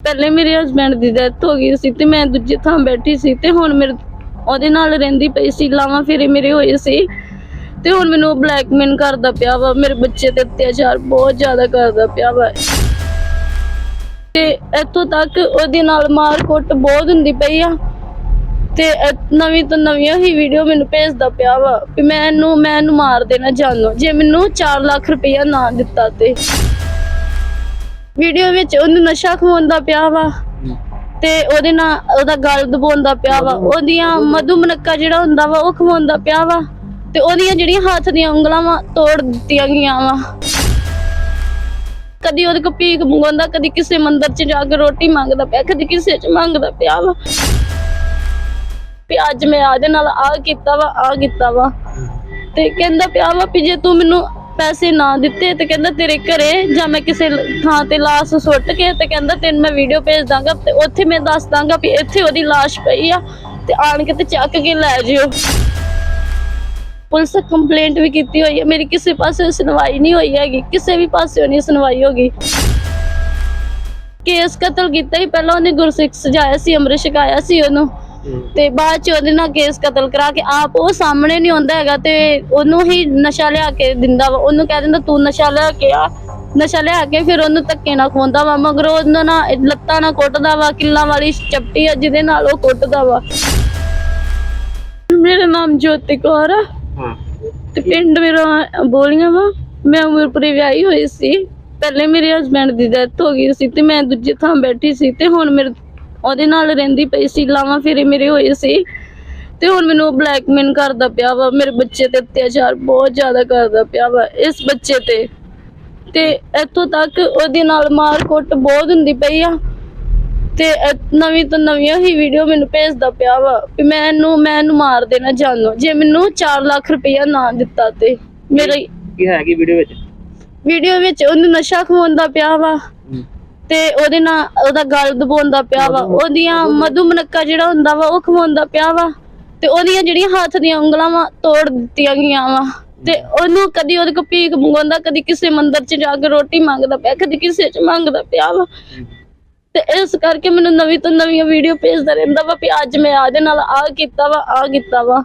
ਪਹਿਲੇ ਮੇਰੇ ਹਸਬੰਡ ਦੀ ਡੈਥ ਹੋ ਗਈ ਸੀ ਤੇ ਮੈਂ ਦੂਜੀ ਥਾਂ ਬੈਠੀ ਸੀ ਤੇ ਹੁਣ ਮੇਰੇ ਉਹਦੇ ਨਾਲ ਰਹਿੰਦੀ ਪਈ ਸੀ, ਲਾਵਾਂ ਫੇਰੇ ਮੇਰੇ ਹੋਏ ਸੀ ਤੇ ਹੁਣ ਮੈਨੂੰ ਬਲੈਕਮੇਲ ਕਰਦਾ ਪਿਆ ਵਾ, ਮੇਰੇ ਬੱਚੇ ਤੇ ਅਤਿਆਚਾਰ ਬਹੁਤ ਜ਼ਿਆਦਾ ਕਰਦਾ ਪਿਆ ਵਾ। ਤੇ ਇੱਥੋਂ ਤੱਕ ਉਹਦੇ ਨਾਲ ਮਾਰ ਕੁੱਟ ਬਹੁਤ ਹੁੰਦੀ ਪਈ ਆ ਤੇ ਨਵੀਂ ਤੋਂ ਨਵੀਆਂ ਹੀ ਵੀਡੀਓ ਮੈਨੂੰ ਭੇਜਦਾ ਪਿਆ ਵਾ ਵੀ ਮੈਂ ਇਹਨੂੰ ਮੈਂ ਇਹਨੂੰ ਮਾਰ ਦੇਣਾ ਜਾਨੋ ਜੇ ਮੈਨੂੰ 4 ਲੱਖ ਰੁਪਇਆ ਨਾ ਦਿੱਤਾ ਤੇ। ਵੀਡੀਓ ਵਿੱਚ ਉਹਨੂੰ ਨਸ਼ਾ ਖਵਾਉਂਦਾ ਪਿਆ ਵਾ। ਤੇ ਉਹਦੇ ਨਾਲ ਉਹਦਾ ਗਲ ਦਬਾਉਂਦਾ ਪਿਆ ਵਾ। ਉਹਦੀਆਂ ਮਧੂ ਮਨੱਕਾ ਜਿਹੜਾ ਹੁੰਦਾ ਵਾ ਉਹ ਖਵਾਉਂਦਾ ਪਿਆ ਵਾ। ਤੇ ਉਹਦੀਆਂ ਜਿਹੜੀਆਂ ਹੱਥ ਦੀਆਂ ਉਂਗਲਾਂ ਵਾ ਤੋੜ ਦਿੱਤੀਆਂ ਗਈਆਂ ਵਾ। ਕਦੀ ਉਹਦੇ ਕੋ ਭੀਖ ਮੰਗਵਾਉਂਦਾ ਕਦੀ ਕਿਸੇ ਮੰਦਿਰ 'ਚ ਜਾ ਕੇ ਰੋਟੀ ਮੰਗਦਾ ਪਿਆ ਕਦੀ ਕਿਸੇ 'ਚ ਮੰਗਦਾ ਪਿਆ ਵਾ। ਵੀ ਅੱਜ ਮੈਂ ਆਦੇ ਨਾਲ ਆ ਕੀਤਾ ਵਾ ਆ ਕੀਤਾ ਵਾ। ਤੇ ਕਹਿੰਦਾ ਪਿਆ ਵਾ ਵੀ ਜੇ ਤੂੰ ਮੈਨੂੰ ਪੈਸੇ ਨਾ ਦਿੱਤੇ ਤੇ ਕਹਿੰਦਾ ਤੇਰੇ ਘਰੇ ਜਾਂ ਮੈਂ ਕਿਸੇ ਥਾਂ ਤੇ ਲਾਸ਼ ਸੁੱਟ ਕੇ ਤੇ ਕਹਿੰਦਾ ਤੈਨੂੰ ਮੈਂ ਵੀਡੀਓ ਭੇਜ ਦਾਂਗਾ ਤੇ ਉੱਥੇ ਮੈਂ ਦੱਸ ਦਾਂਗਾ ਵੀ ਇੱਥੇ ਉਹਦੀ ਲਾਸ਼ ਪਈ ਆ ਤੇ ਆਣ ਕੇ ਤੇ ਚੱਕ ਕੇ ਲੈ ਜਿਓ। ਪੁਲਿਸ ਕੰਪਲੇਂਟ ਵੀ ਕੀਤੀ ਹੋਈ ਹੈ ਮੇਰੀ ਕਿਸੇ ਪਾਸੇ ਸੁਣਵਾਈ ਨਹੀਂ ਹੋਈ ਹੈਗੀ। ਕਿਸੇ ਵੀ ਪਾਸੇ ਨਹੀਂ ਸੁਣਵਾਈ ਹੋਗੀ ਕੇਸ ਕਤਲ ਕੀਤਾ ਹੀ ਪਹਿਲਾਂ ਉਹਨੇ ਗੁਰਸਿੱਖ ਸਜਾਇਆ ਸੀ, ਅੰਮ੍ਰਿਤ ਛਕਾਇਆ ਸੀ ਉਹਨੂੰ। ਤੇ ਬਾਅਦ ਚ ਉਹਦੇ ਨਾਲ ਕੇਸ ਕਤਲ ਕਰਾ ਕੇ ਆਪ ਉਹ ਸਾਹਮਣੇ ਨਹੀਂ ਆਉਂਦਾ ਹੈਗਾ ਤੇ ਉਹਨੂੰ ਹੀ ਨਸ਼ਾ ਲਿਆ ਕੇ ਦਿੰਦਾ ਵਾ। ਉਹਨੂੰ ਕਹਿ ਦਿੰਦਾ ਤੂੰ ਨਸ਼ਾ ਲਿਆ ਕੇ ਆ ਨਸ਼ਾ ਲਿਆ ਕੇ ਫਿਰ ਉਹਨੂੰ ਧੱਕੇ ਨਾਲ ਖਵਾਉਂਦਾ ਵਾ। ਮਗਰ ਉਹਨਾਂ ਨਾਲ ਲੱਤਾਂ ਨਾਲ ਕੁੱਟਦਾ ਵਾ ਕਿੱਲਾਂ ਵਾਲੀ ਚਪਟੀ ਆ ਜਿਹਦੇ ਨਾਲ ਉਹ ਕੁੱਟਦਾ ਵਾ। ਮੇਰਾ ਨਾਮ ਜੋਤੀ ਕੌਰ ਆ। ਹਾਂ। ਤੇ ਪਿੰਡ ਮੇਰਾ ਬੋਲੀਆਂ ਵਾ। ਮੈਂ ਉਮਰਪੁਰੀ ਵਿਆਹੀ ਹੋਈ ਸੀ। ਪਹਿਲੇ ਮੇਰੇ ਹਸਬੰਡ ਦੀ ਡੈਥ ਹੋ ਗਈ ਸੀ ਤੇ ਮੈਂ ਦੂਜੀ ਥਾਂ ਬੈਠੀ ਸੀ ਤੇ ਹੁਣ ਮੇਰੇ ਉਹਦੇ ਨਾਲ ਰਹਿੰਦੀ ਪਈ ਸੀ ਲਾਵਾਂ ਫੇਰੇ ਮੇਰੇ ਹੋਏ ਸੀ। ਤੇ ਹੁਣ ਮੈਨੂੰ ਬਲੈਕਮੇਲ ਕਰਦਾ ਪਿਆ ਵਾ ਮੇਰੇ ਬੱਚੇ ਤੇ ਅਤਿਆਚਾਰ ਬਹੁਤ ਜ਼ਿਆਦਾ ਕਰਦਾ ਪਿਆ ਵਾ ਇਸ ਬੱਚੇ ਤੇ। ਤੇ ਇੱਥੋਂ ਤੱਕ ਉਹਦੇ ਨਾਲ ਮਾਰ ਕੁੱਟ ਬਹੁਤ ਹੁੰਦੀ ਪਈ ਆ। ਤੇ ਨਵੀਂ ਤੋਂ ਨਵੀਆਂ ਹੀ ਵੀਡੀਓ ਮੈਨੂੰ ਭੇਜਦਾ ਪਿਆ ਵਾ ਵੀ ਮੈਂ ਇਹਨੂੰ ਮੈਂ ਇਹਨੂੰ ਮਾਰ ਦੇਣਾ ਜਾਨੋ ਜੇ ਮੈਨੂੰ 4 ਲੱਖ ਰੁਪਇਆ ਨਾ ਦਿੱਤਾ ਤੇ ਮੇਰੀ ਕੀ ਹੈ ਕੀ ਵੀਡੀਓ ਵਿੱਚ? ਵੀਡੀਓ ਵਿੱਚ ਉਹਨੂੰ ਨਸ਼ਾ ਖਵਾਉਂਦਾ ਪਿਆ ਵਾ। ਤੇ ਉਹਦੇ ਨਾਲ ਉਹਦਾ ਗਲ ਦਬਾਉਂਦਾ ਪਿਆ ਵਾ। ਉਹਦੀਆਂ ਮਧੂ ਮਨੱਕਾ ਜਿਹੜਾ ਹੁੰਦਾ ਵਾ ਉਹ ਖਵਾਉਂਦਾ ਪਿਆ ਵਾ। ਤੇ ਉਹਦੀਆਂ ਜਿਹੜੀਆਂ ਹੱਥ ਦੀਆਂ ਉਂਗਲਾਂ ਵਾ ਤੋੜ ਦਿੱਤੀਆਂ ਗਈਆਂ ਵਾ। ਤੇ ਉਹਨੂੰ ਕਦੀ ਉਹਦੇ ਕੋ ਭੀਖ ਮੰਗਵਾਉਂਦਾ ਕਦੀ ਕਿਸੇ ਮੰਦਿਰ 'ਚ ਜਾ ਕੇ ਰੋਟੀ ਮੰਗਦਾ ਪਿਆ ਕਦੀ ਕਿਸੇ 'ਚ ਮੰਗਦਾ ਪਿਆ ਵਾ। ਤੇ ਇਸ ਕਰਕੇ ਮੈਨੂੰ ਨਵੀਂ ਤੋਂ ਨਵੀਆਂ ਵੀਡੀਓ ਭੇਜਦਾ ਰਹਿੰਦਾ ਵਾ ਵੀ ਅੱਜ ਮੈਂ ਆਦੇ ਨਾਲ ਆ ਕੀਤਾ ਵਾ ਆ ਕੀਤਾ ਵਾ।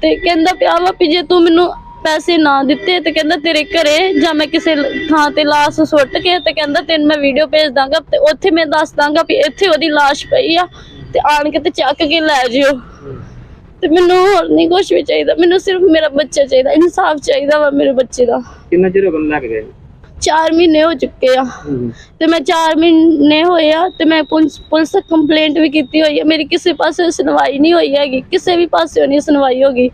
ਤੇ ਕਹਿੰਦਾ ਪਿਆ ਵਾ ਵੀ ਜੇ ਤੂੰ ਮੈਨੂੰ ਪੈਸੇ ਨਾ ਦਿੱਤੇ ਤੇ ਕਹਿੰਦਾ ਤੇਰੇ ਘਰੇ ਜਾਂ ਮੈਂ ਕਿਸੇ ਥਾਂ ਤੇ ਲਾਸ਼ ਸੁੱਟ ਕੇ ਤੇ ਕਹਿੰਦਾ ਤੈਨੂੰ ਮੈਂ ਵੀਡੀਓ ਭੇਜ ਦਾਂਗਾ ਤੇ ਉੱਥੇ ਮੈਂ ਦੱਸ ਦਾਂਗਾ ਵੀ ਇੱਥੇ ਉਹਦੀ ਲਾਸ਼ ਪਈ ਆ ਤੇ ਆਣ ਕੇ ਤੇ ਚੱਕ ਕੇ ਲੈ ਜਿਓ। ਤੇ ਮੈਨੂੰ ਹੋਰ ਨਹੀਂ ਕੁਝ ਵੀ ਚਾਹੀਦਾ ਮੈਨੂੰ ਸਿਰਫ ਮੇਰਾ ਬੱਚਾ ਚਾਹੀਦਾ ਇਨਸਾਫ ਚਾਹੀਦਾ ਵਾ ਮੇਰੇ ਬੱਚੇ ਦਾ। ਕਿੰਨਾ ਚਿਰ ਹੋ ਗਿਆ ਉਹਨੂੰ ਲੈ ਕੇ ਗਏ? 4 ਮਹੀਨੇ ਹੋ ਚੁੱਕੇ ਆ। ਤੇ ਮੈਂ 4 ਮਹੀਨੇ ਹੋਏ ਆ ਤੇ ਮੈਂ ਪੁਲਿਸ ਪੁਲਿਸ ਕੰਪਲੇਂਟ ਵੀ ਕੀਤੀ ਹੋਈ ਹੈ ਮੇਰੀ ਕਿਸੇ ਪਾਸੇ ਸੁਣਵਾਈ ਨਹੀਂ ਹੋਈ ਹੈਗੀ ਕਿਸੇ ਵੀ ਪਾਸੇ ਨਹੀਂ ਸੁਣਵਾਈ ਹੋਗੀ।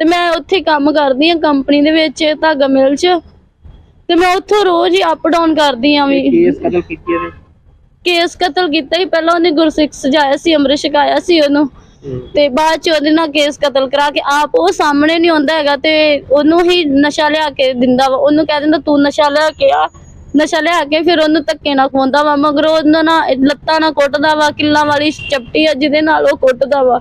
ਤੇ ਮੈਂ ਉੱਥੇ ਕੰਮ ਕਰਦੀ ਆ ਕੰਪਨੀ ਦੇ ਵਿੱਚ ਧਾਗਾ ਮਿਲ 'ਚ। ਤੇ ਮੈਂ ਉੱਥੋਂ ਰੋਜ਼ ਹੀ ਅਪ ਡਾਊਨ ਕਰਦੀ ਆ ਵੀ। ਕੇਸ ਕਤਲ ਕੀਤੀ ਇਹਦੇ ਕੇਸ ਕਤਲ ਕੀਤਾ ਹੀ ਪਹਿਲਾਂ ਉਹਨੇ ਗੁਰਸਿੱਖ ਸਜਾਇਆ ਸੀ ਅੰਮ੍ਰਿਤ ਛਕਾਇਆ ਸੀ ਉਹਨੂੰ। ਤੇ ਬਾਅਦ ਚ ਉਹਦੇ ਨਾਲ ਕੇਸ ਕਤਲ ਕਰਾ ਕੇ ਆਪ ਉਹ ਸਾਹਮਣੇ ਨਹੀਂ ਆਉਂਦਾ ਹੈਗਾ ਤੇ ਉਹਨੂੰ ਹੀ ਨਸ਼ਾ ਲਿਆ ਕੇ ਦਿੰਦਾ ਵਾ। ਉਹਨੂੰ ਕਹਿ ਦਿੰਦਾ ਤੂੰ ਨਸ਼ਾ ਲਿਆ ਕੇ ਆ ਨਸ਼ਾ ਲਿਆ ਕੇ ਫਿਰ ਉਹਨੂੰ ਧੱਕੇ ਨਾਲ ਖਵਾਉਂਦਾ ਵਾ ਮਗਰ ਉਹਨਾਂ ਨਾਲ ਲੱਤਾਂ ਨਾਲ ਕੁੱਟਦਾ ਵਾ ਕਿੱਲਾਂ ਵਾਲੀ ਚਪਟੀ ਆ ਜਿਹਦੇ ਨਾਲ ਉਹ ਕੁੱਟਦਾ ਵਾ।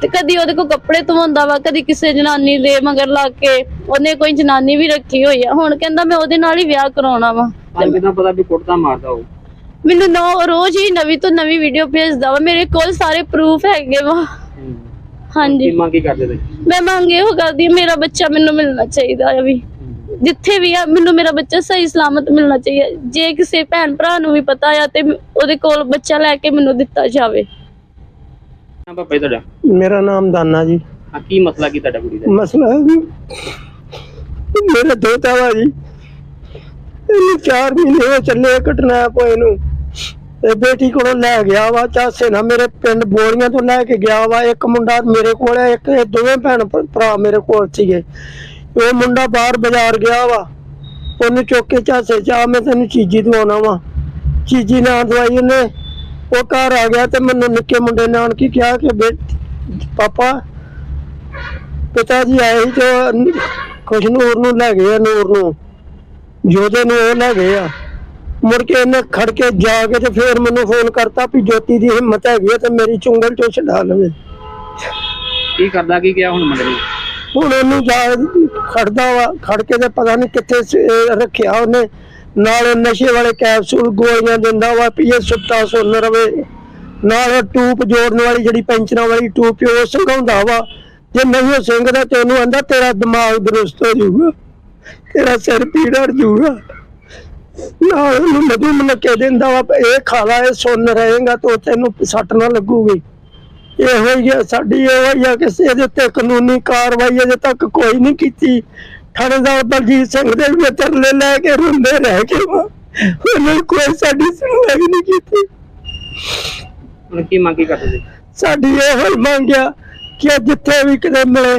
ਤੇ ਕਦੀ ਉਹਦੇ ਕੋ ਕੱਪੜੇ ਧਵਾਉਂਦਾ ਵਾ ਕਦੀ ਕਿਸੇ ਜਨਾਨੀ ਦੇ ਮਗਰ ਲੱਗ ਕੇ ਉਹਨੇ ਕੋਈ ਜਨਾਨੀ ਵੀ ਰੱਖੀ ਹੋਈ ਆ। ਹੁਣ ਕਹਿੰਦਾ ਮੈਂ ਉਹਦੇ ਨਾਲ ਹੀ ਵਿਆਹ ਕਰਾਉਣਾ ਵਾ। ਅੱਜ ਕਿਦਾਂ ਪਤਾ ਵੀ ਕੁੱਟਦਾ ਮਾਰਦਾ ਉਹ? ਮੈਨੂੰ ਨੋ ਰੋਜ਼ ਹੀ ਨਵੀਂ ਤੋਂ ਨਵੀਂ ਵੀਡੀਓ ਭੇਜਦਾ ਵਾ ਮੇਰੇ ਕੋਲ ਸਾਰੇ ਪ੍ਰੂਫ ਹੈਗੇ ਵਾ। ਹਾਂਜੀ। ਕੀ ਮੰਗ ਕੀ ਕਰਦੇ ਤੁਸੀਂ? ਮੈਂ ਮੰਗ ਇਹੋ ਕਰਦੀ ਮੇਰਾ ਬੱਚਾ ਮੈਨੂੰ ਮਿਲਣਾ ਚਾਹੀਦਾ ਹੈ ਵੀ। ਜਿੱਥੇ ਵੀ ਆ ਮੈਨੂੰ ਮੇਰਾ ਬੱਚਾ ਸਹੀ ਸਲਾਮਤ ਮਿਲਣਾ ਚਾਹੀਦਾ ਜੇ ਕਿਸੇ ਭੈਣ ਭਰਾ ਨੂੰ ਵੀ ਪਤਾ ਆ ਤੇ ਉਹਦੇ ਕੋਲ ਬੱਚਾ ਲੈ ਕੇ ਮੈਨੂੰ ਦਿੱਤਾ ਜਾਵੇ। ਹਾਂ ਪਾਪਾ ਜੀ ਤੁਹਾਡਾ? ਮੇਰਾ ਨਾਮ ਦਾਨਾ ਜੀ। ਹਾਂ ਕੀ ਮਸਲਾ ਕੀ ਤੁਹਾਡਾ ਕੁੜੀ ਦਾ? ਮਸਲਾ ਮੇਰੇ ਦੋਤਾ ਵਾ ਜੀ। ਇਹਨੂੰ 4 ਮਹੀਨੇ ਹੋ ਚੱਲੇ ਘਟਨਾ ਪੋਏ ਨੂੰ ਇਹ ਬੇਟੀ ਕੋਲੋਂ ਲੈ ਗਿਆ ਵਾ ਚਾਸੇ ਨਾ ਮੇਰੇ ਪਿੰਡ ਬੋਲੀਆਂ ਤੋਂ ਲੈ ਕੇ ਗਿਆ ਵਾ। ਇੱਕ ਮੁੰਡਾ ਮੇਰੇ ਕੋਲ ਹੈ ਇੱਕ ਇਹ ਦੋਵੇਂ ਭੈਣ ਭਰਾ ਮੇਰੇ ਕੋਲ ਸੀਗੇ। ਉਹ ਮੁੰਡਾ ਬਾਹਰ ਬਾਜ਼ਾਰ ਗਿਆ ਵਾ। ਉਹਨੂੰ ਚੁੱਕ ਕੇ ਚਾਸੇ ਚਾ ਮੈਂ ਤੈਨੂੰ ਚੀਜੀ ਦਵਾਉਣਾ ਵਾ। ਚੀਜੀ ਨਾ ਦਵਾਈ ਉਹਨੇ। ਉਹ ਘਰ ਆ ਗਿਆ ਤੇ ਮੈਨੂੰ ਨਿੱਕੇ ਮੁੰਡੇ ਨੇ ਆਣ ਕੇ ਕਿਹਾ ਕਿ ਪਾਪਾ, ਪਿਤਾ ਜੀ ਆਏ ਸੀ ਤੇ ਖੁਸ਼ਨੂਰ ਨੂੰ ਲੈ ਗਏ ਨੂਰ ਨੂੰ। ਜੋਦੇ ਨੂੰ ਉਹ ਲੈ ਗਏ ਆ। ਮੁੜ ਕੇ ਇਹਨੇ ਖੜ ਕੇ ਜਾ ਕੇ ਤੇ ਫੇਰ ਮੈਨੂੰ ਫੋਨ ਕਰਤਾ ਵੀ ਜੋਤੀ ਦੀ ਹਿੰਮਤ ਹੈਗੀ ਆ ਤੇ ਮੇਰੀ ਚੁੰਗਲ ਚੋਂ ਛਡਾ ਲਵੇ। ਕੀ ਕਰਦਾ, ਕੀ ਗਿਆ ਹੁਣ ਮੁੰਡੇ ਨੂੰ? ਹੁਣ ਉਹਨੂੰ ਜਾ ਖੜਦਾ ਵਾ, ਖੜ ਕੇ ਤੇ ਪਤਾ ਨਹੀਂ ਕਿੱਥੇ ਰੱਖਿਆ ਉਹਨੇ। ਨਾਲ ਉਹ ਨਸ਼ੇ ਵਾਲੇ ਕੈਪਸੂਲ ਗੋਲੀਆਂ ਦਿੰਦਾ ਵਾ, ਵੀ ਇਹ ਸੁੱਤਾ ਸੁੰਨ ਰਵੇ। ਨਾਲ ਟੂਪ ਜੋੜਨ ਵਾਲੀ ਜਿਹੜੀ ਪੈਂਚਰਾਂ ਵਾਲੀ ਟੂਪ ਉਹ ਸੰਘਾਉਂਦਾ ਵਾ। ਜੇ ਨਹੀਂ ਉਹ ਸਿੰਘਦਾ ਤੇ ਉਹਨੂੰ ਆਂਦਾ, ਤੇਰਾ ਦਿਮਾਗ ਦਰੁਸਤ ਹੋ ਜਾਊਗਾ। ਤੇਰਾ ਸਿਰ ਪੀੜ ਹਟ ਜਾਊਗਾ। ਨਾਲ ਉਹਨੂੰ ਮਧੂ ਮਨਕੇ ਦਿੰਦਾ ਵਾ ਇਹ ਖਾ ਲਾ ਇਹ ਸੁਣ ਰਹੇਗਾ ਤਾਂ ਤੈਨੂੰ ਸੱਟ ਨਾ ਲੱਗੂਗੀ। ਇਹੋ ਹੀ ਆ ਸਾਡੀ ਇਹੋ ਹੀ ਆ ਕਿ ਇਹਦੇ ਉੱਤੇ ਕਾਨੂੰਨੀ ਕਾਰਵਾਈ ਅਜੇ ਤੱਕ ਕੋਈ ਨਹੀਂ ਕੀਤੀ। ਥਾਣੇਦਾਰ ਬਲਜੀਤ ਸਿੰਘ ਦੇ ਵੀ ਤਰਲੇ ਲੈ ਕੇ ਰੋਂਦੇ ਰਹਿ ਕੇ ਉਹਨੇ ਕੋਈ ਸਾਡੀ ਸੁਣਵਾਈ ਨਹੀਂ ਕੀਤੀ। ਹੁਣ ਕੀ ਮੰਗ ਕੀ ਕਰਦੇ? ਸੀ ਸਾਡੀ ਇਹੋ ਹੀ ਮੰਗ ਆ ਕਿ ਜਿੱਥੇ ਵੀ ਕਿਤੇ ਮਿਲੇ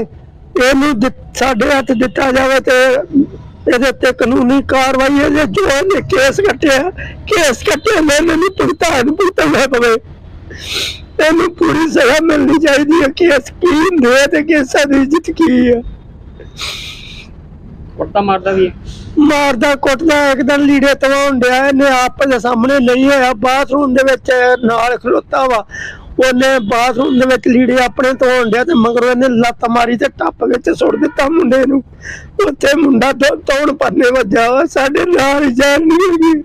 ਇਹਨੂੰ ਸਾਡੇ ਹੱਥ ਦਿੱਤਾ ਜਾਵੇ ਤੇ ਇਹਦੇ ਉੱਤੇ ਕਾਨੂੰਨੀ ਕਾਰਵਾਈ ਹੈ। ਜੇ ਜੋ ਇਹਨੇ ਕੇਸ ਕੱਟਿਆ ਕੇਸ ਕੱਟਿਆ ਨੇ ਮੈਨੂੰ ਭੁਗਤਾਨ ਭੁਗਤਣਾ ਪਵੇ। ਇਹਨੂੰ ਪੂਰੀ ਸਜ਼ਾ ਮਿਲਣੀ ਚਾਹੀਦੀ ਹੈ ਕੇਸ ਕੀ ਹੁੰਦੇ ਆ ਤੇ ਕੇਸਾਂ ਦੀ ਇੱਜ਼ਤ ਕੀ ਹੈ ਕੁੱਟਾ ਮਾਰਦਾ ਵੀ ਹੈ। ਮਾਰਦਾ ਕੁੱਟਦਾ ਇੱਕ ਦਿਨ ਲੀੜੇ ਤਵਾਉਣ ਡਿਆ ਇਹਨੇ ਆਪ ਦੇ ਸਾਹਮਣੇ ਨਹੀਂ ਹੋਇਆ ਬਾਥਰੂਮ ਦੇ ਵਿੱਚ ਨਾਲ ਖਲੋਤਾ ਵਾ। ਉਹਨੇ ਬਾਥਰੂਮ ਦੇ ਵਿੱਚ ਲੀੜੇ ਆਪਣੇ ਧੋਣ ਡਿਆ ਤੇ ਮਗਰੋਂ ਇਹਨੇ ਲੱਤ ਮਾਰੀ ਤੇ ਟੱਪ ਵਿੱਚ ਸੁੱਟ ਦਿੱਤਾ ਮੁੰਡੇ ਨੂੰ। ਉੱਥੇ ਮੁੰਡਾ ਧੋਣ ਪੰਨੇ ਵੱਜਾ ਵਾ ਸਾਡੇ ਨਾਲ ਹੀ ਜਾਨ ਨਹੀਂ ਹੈਗੀ।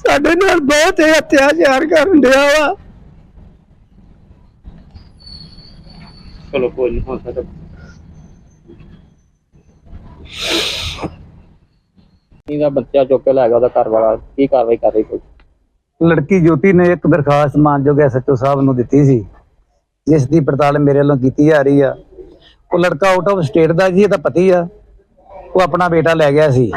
ਸਾਡੇ ਨਾਲ ਬਹੁਤ ਹੀ ਅਤਿਆਚਾਰ ਕਰਨ ਡਿਆ ਵਾ। ਚਲੋ ਕੋਈ ਨਹੀਂ ਹੋ ਸਕਦਾ ਇਹਦਾ ਬੱਚਾ ਚੁੱਕ ਕੇ ਲੈ ਗਿਆ ਉਹਦਾ ਘਰ ਵਾਲਾ ਕੀ ਕਾਰਵਾਈ ਕਰ ਰਹੀ ਕੋਈ? ਲੜਕੀ ਜੋਤੀ ਨੇ ਇੱਕ ਦਰਖਾਸਤ ਮਾਨਯੋਗ ਐਸਐਚਓ ਸਾਹਿਬ ਨੂੰ ਦਿੱਤੀ ਸੀ ਜਿਸ ਦੀ ਪੜਤਾਲ ਮੇਰੇ ਵੱਲੋਂ ਕੀਤੀ ਜਾ ਰਹੀ ਆ। ਉਹ ਲੜਕਾ ਆਊਟ ਆਫ ਸਟੇਟ ਦਾ ਜੀ ਇਹਦਾ ਪਤੀ ਆ। ਉਹ ਆਪਣਾ ਬੇਟਾ ਲੈ ਗਿਆ ਸੀ।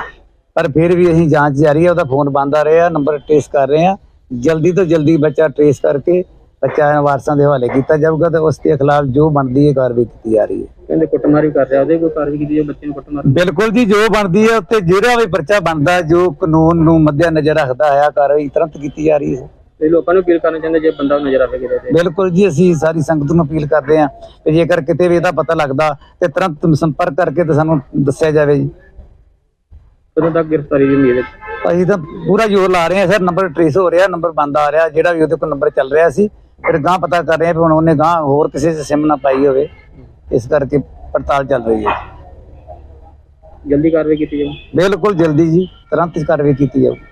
ਪਰ ਫਿਰ ਵੀ ਅਸੀਂ ਜਾਂਚ ਜਾਰੀ ਆ ਉਹਦਾ ਫੋਨ ਬੰਦ ਆ ਰਿਹਾ ਨੰਬਰ ਟ੍ਰੇਸ ਕਰ ਰਹੇ ਆ ਜਲਦੀ ਤੋਂ ਜਲਦੀ ਬੱਚਾ ਟ੍ਰੇਸ ਕਰਕੇ ਬੱਚਾ ਵਾਰਸਾਂ ਦੇ ਹਵਾਲੇ ਕੀਤਾ ਜਾਊਗਾ ਤੇ ਉਸ ਦੇ ਖਿਲਾਫ ਜੋ ਬਣਦੀ ਹੈ ਕਾਰਵਾਈ ਕੀਤੀ ਜਾ ਰਹੀ ਹੈ। ਕਹਿੰਦੇ ਕੁੱਟਮਾਰ ਕਰ ਰਿਹਾ ਉਹਦੇ ਕੋਈ ਕਾਰਵਾਈ ਕੀਤੀ ਜੋ ਬੱਚੇ ਨੂੰ ਕੁੱਟਮਾਰ ਬਿਲਕੁਲ ਜੀ ਜੋ ਬਣਦੀ ਹੈ ਉੱਤੇ ਜਿਹੜਾ ਵੀ ਪਰਚਾ ਬਣਦਾ ਜੋ ਕਾਨੂੰਨ ਨੂੰ ਮੱਦੇ ਨਜ਼ਰ ਰੱਖਦਾ ਹੈ ਕਾਰਵਾਈ ਤੁਰੰਤ ਕੀਤੀ ਜਾ ਰਹੀ ਹੈ। ਤੇ ਲੋਕਾਂ ਨੂੰ ਅਪੀਲ ਕਰਨਾ ਚਾਹੁੰਦੇ ਜੇ ਬੰਦਾ ਨਜ਼ਰ ਆਵੇ ਕਿਤੇ ਤੇ ਬਿਲਕੁਲ ਜੀ ਅਸੀਂ ਸਾਰੀ ਸੰਗਤ ਨੂੰ ਅਪੀਲ ਕਰਦੇ ਹਾਂ ਕਿ ਜੇਕਰ ਕਿਤੇ ਵੀ ਇਹਦਾ ਪਤਾ ਲੱਗਦਾ ਤੇ ਤੁਰੰਤ ਸੰਪਰਕ ਕਰਕੇ ਤੇ ਸਾਨੂੰ ਦੱਸਿਆ ਜਾਵੇ ਜੀ। ਕਦੋਂ ਤੱਕ ਗ੍ਰਿਫਤਾਰੀ ਦੀ ਉਮੀਦ ਹੈ? ਅਸੀਂ ਤਾਂ ਪੂਰਾ ਜ਼ੋਰ ਲਾ ਰਹੇ ਹਾਂ ਸਰ ਨੰਬਰ ਟ੍ਰੇਸ ਹੋ ਰਿਹਾ ਨੰਬਰ ਬੰਦ ਆ ਰਿਹਾ ਜਿਹੜਾ ਵੀ ਉਹਦੇ ਕੋਲ ਨੰਬਰ ਚੱਲ ਰਿਹਾ ਸੀ ਫਿਰ ਗਾਂ ਪਤਾ ਕਰ ਰਹੇ ਹਾਂ ਵੀ ਹੁਣ ਉਹਨੇ ਗਾਂ ਹੋਰ ਕਿਸੇ ਸੇ ਸਿਮ ਨਾ ਪਾਈ ਹੋਵੇ। ਇਸ ਕਰਕੇ ਪੜਤਾਲ ਚੱਲ ਰਹੀ ਹੈ। ਜਲਦੀ ਕਾਰਵਾਈ ਕੀਤੀ ਜਾਵੇ। ਬਿਲਕੁਲ ਜਲਦੀ ਜੀ ਤੁਰੰਤ ਕਾਰਵਾਈ ਕੀਤੀ ਜਾਊ।